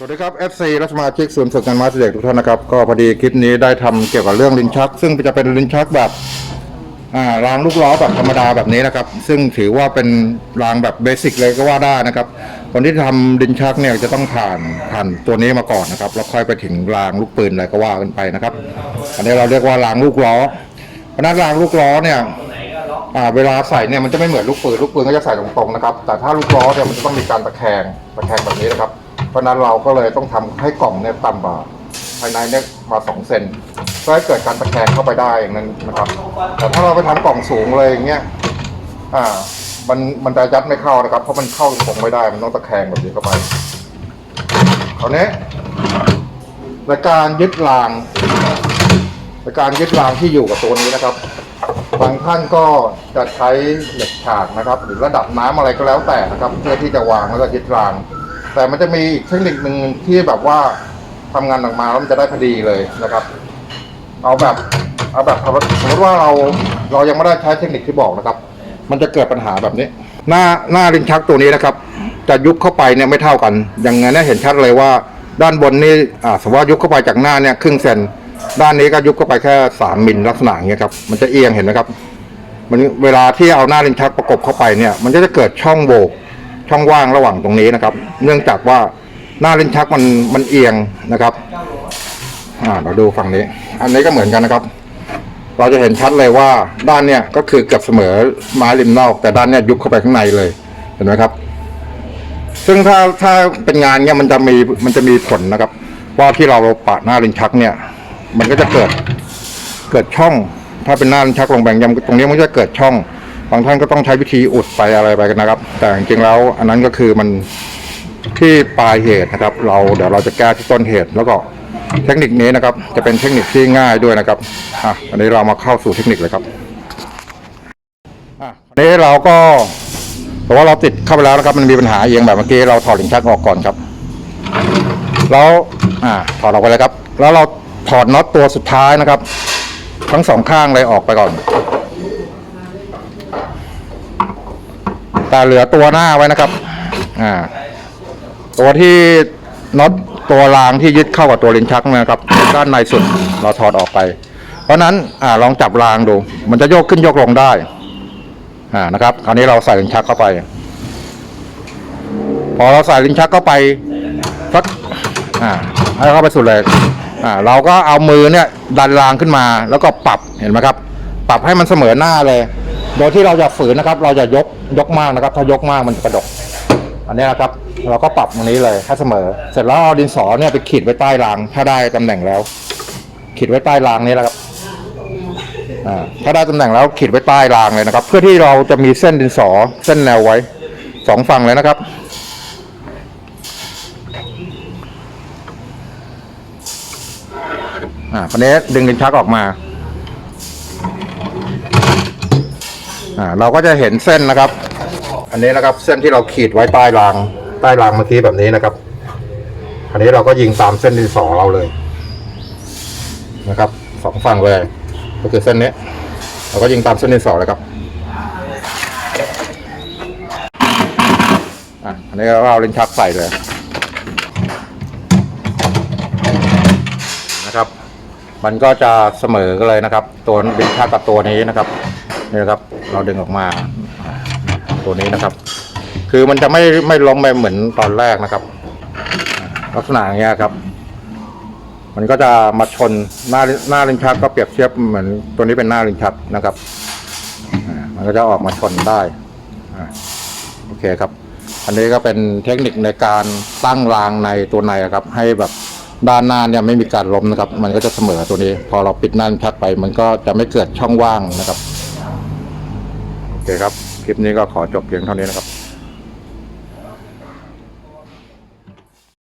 สวัสดีครับ FC และสมาชิกศูนย์ฝึกงานมาสเด็กทุกท่านนะครับก็พอดีคลิปนี้ได้ทำเกี่ยวกับเรื่องลิ้นชัก ซึ่งจะเป็นลิ้นชักแบบอ่ารางลูกล้อแบบธรรมดาแบบนี้นะครับ ซึ่งถือว่าเป็นรางแบบเบสิกเลยก็ว่าได้นะครับคนที่ทำลิ้นชักเนี่ยจะต้องผ่านผ่านตัวนี้มาก่อนนะครับแล้วค่อยไปถึงรางลูกปืนอะไรก็ว่ากันไปนะครับ อันนี้เราเรียกว่ารางลูกล้อเพราะนั้นรางลูกล้อเนี่ยเวลาใส่เนี่ยมันจะไม่เหมือนลูกปืนลูกปืนก็จะใส่ตรงๆนะครับแต่ถ้าลูกล้อเนี่ยมันจะต้องมีการตะแคงตะแคงแบบนี้นะครับ เพราะนั้นเราก็เลยต้องทำให้กล่องเนี่ยต่ำกว่าภายในเนี่ยมาสองเซนเพื่อให้เกิดการตะแคงเข้าไปได้อย่างนั้นนะครับ แต่ถ้าเราไปทำกล่องสูงเลยอย่างเงี้ยอ่ามันมันจะยัดไม่เข้านะครับ เพราะมันเข้าตรงไม่ได้มันต้องตะแคงแบบนี้เข้าไปคราวนี้ในการยึดรางในการยึดรางที่อยู่กับตัวนี้นะครับบางท่านก็จะใช้เหล็กฉากนะครับ หรือระดับน้ำอะไรก็แล้วแต่นะครับ เพื่อที่จะวางแล้วก็ยึดราง แต่มันจะมีอีกเทคนิคหนึ่งที่แบบว่าทำงานออกมาแล้วมันจะได้พอดีเลยนะครับ เอาแบบเอาแบบสมมติว่าเราเรายังไม่ได้ใช้เทคนิคที่บอกนะครับ มันจะเกิดปัญหาแบบนี้ หน้าหน้าลิ้นชักตัวนี้นะครับ จะยุบเข้าไปเนี่ยไม่เท่ากัน อย่างไงเนี่ยเห็นชัดเลยว่าด้านบนนี่อ่าสมมติว่ายุบเข้าไปจากหน้าเนี่ยครึ่งเซนด้านนี้ก็ยุบเข้าไปแค่สามมิลลักษณะเงี้ยครับมันจะเอียงเห็นไหมครับ มันเวลาที่เอาหน้าลิ้นชักประกบเข้าไปเนี่ย มันก็จะเกิดช่องโหว่ ช่องว่างระหว่างตรงนี้นะครับ เนื่องจากว่าหน้าลิ้นชักมันมันเอียงนะครับ อ่าเราดูฝั่งนี้ อันนี้ก็เหมือนกันนะครับ เราจะเห็นชัดเลยว่าด้านเนี่ยก็คือเกือบเสมอไม้ริมนอก แต่ด้านเนี่ยยุบเข้าไปข้างในเลยเห็นไหมครับ ซึ่งถ้าถ้าเป็นงานเนี่ยมันจะมีมันจะมีผลนะครับ ว่าที่เราปะหน้าลิ้นชักเนี่ย มันก็จะเกิดเกิดช่อง ถ้าเป็นหน้าลิ้นชักลงแบ่งยำตรงนี้มันจะเกิดช่อง บางท่านก็ต้องใช้วิธีอุดไปอะไรไปกันนะครับ แต่จริงๆแล้วอันนั้นก็คือมันที่ปลายเหตุนะครับ เราเดี๋ยวเราจะแก้ที่ต้นเหตุ แล้วก็เทคนิคนี้นะครับ จะเป็นเทคนิคที่ง่ายด้วยนะครับอะอันนี้เรามาเข้าสู่เทคนิคเลยครับอะอันนี้เราก็แต่ว่าเราติดเข้าไปแล้วนะครับ มันมีปัญหาเองแบบเมื่อกี้เราถอดลิ้นชักออกก่อนครับ แล้วอ่าถอดออกไปเลยครับ แล้วเราถอดน็อตตัวสุดท้ายนะครับ ทั้งสองข้างเลยออกไปก่อน แต่เหลือตัวหน้าไว้นะครับ อ่า ตัวที่น็อตตัวรางที่ยึดเข้ากับตัวลิ้นชักนะครับด้านในสุดเราถอดออกไป เพราะนั้นอ่าลองจับรางดู มันจะโยกขึ้นโยกลงได้ อ่านะครับ คราวนี้เราใส่ลิ้นชักเข้าไป พอเราใส่ลิ้นชักเข้าไปสักอ่าให้เข้าไปสุดเลยอ่าเราก็เอามือเนี่ยดันรางขึ้นมาแล้วก็ปรับเห็นไหมครับ ปรับให้มันเสมอหน้าเลย โดยที่เราจะฝืนนะครับ เราจะยกยกมากนะครับ ถ้ายกมากมันจะกระดก อันนี้นะครับ เราก็ปรับตรงนี้เลยให้เสมอ เสร็จแล้วเอาดินสอเนี่ยไปขีดไว้ใต้ราง ถ้าได้ตำแหน่งแล้ว ขีดไว้ใต้รางนี้แหละครับอ่าถ้าได้ตำแหน่งแล้วขีดไว้ใต้รางเลยนะครับ เพื่อที่เราจะมีเส้นดินสอเส้นแนวไว้สองฝั่งเลยนะครับอ่าคราวนี้ดึงลิ้นชักออกมา อ่าเราก็จะเห็นเส้นนะครับ อันนี้นะครับเส้นที่เราขีดไว้ใต้รางใต้รางเมื่อกี้แบบนี้นะครับ อันนี้เราก็ยิงตามเส้นดินสอเราเลยนะครับสองฝั่งเลย ก็คือเส้นนี้ เราก็ยิงตามเส้นดินสอเลยครับอะอันนี้เราก็เอาลิ้นชักใส่เลยนะครับ มันก็จะเสมอกันเลยนะครับ ตัวลิ้นชักกับตัวนี้นะครับ นี่นะครับ เราดึงออกมาตัวนี้นะครับ คือมันจะไม่ไม่ล้มไปเหมือนตอนแรกนะครับ ลักษณะอย่างเงี้ยครับ มันก็จะมาชนหน้าหน้าลิ้นชักก็เปรียบเทียบเหมือนตัวนี้เป็นหน้าลิ้นชักนะครับมันก็จะออกมาชนได้โอเคครับ อันนี้ก็เป็นเทคนิคในการตั้งรางในตัวในครับ ให้แบบด้านหน้าเนี่ยไม่มีการล้มนะครับ มันก็จะเสมอตัวนี้ พอเราปิดหน้าลิ้นชักไป มันก็จะไม่เกิดช่องว่างนะครับ เคครับ คลิปนี้ก็ขอจบเพียงเท่านี้นะครับ